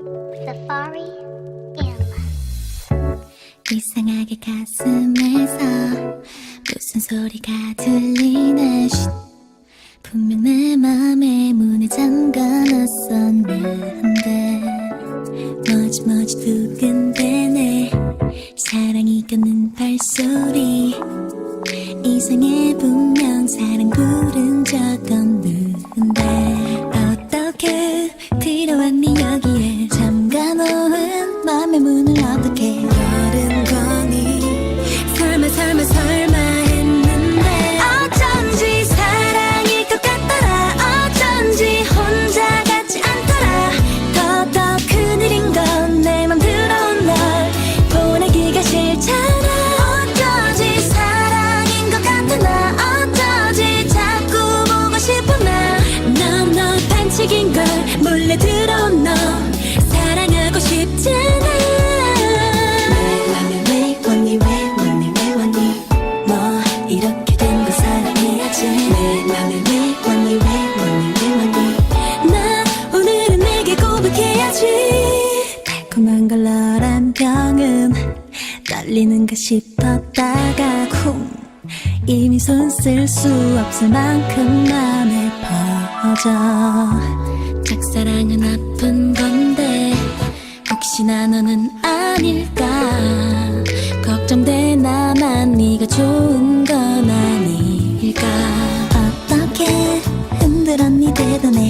Safari M. 이상하게 가슴에서 무슨 소리가 들리나 쉿. 분명 내 맘에 문을 잠가놨었는데 뭐지 뭐지 두근대네 사랑이 걷는 발소리 이상해 분명 사랑 부른 적 없는데 어떻게 들어왔니 여기 반칙인 걸 몰래 들어온 너 사랑하고 싶잖아. 내 맘에 왜 왔니 왜 왔니? 왜 왔니 뭐 오늘은 내게 고백해야지. 달콤한 걸 너란 병은 떨리는가 싶었다가 쿵. 이미 손 쓸 수 없을 만큼 맘에 퍼져 짝사랑은 아픈 건데 혹시나 너는 아닐까? 걱정돼 나만 네가 좋은 건 아닐까? 어떻게 흔들었니 대단해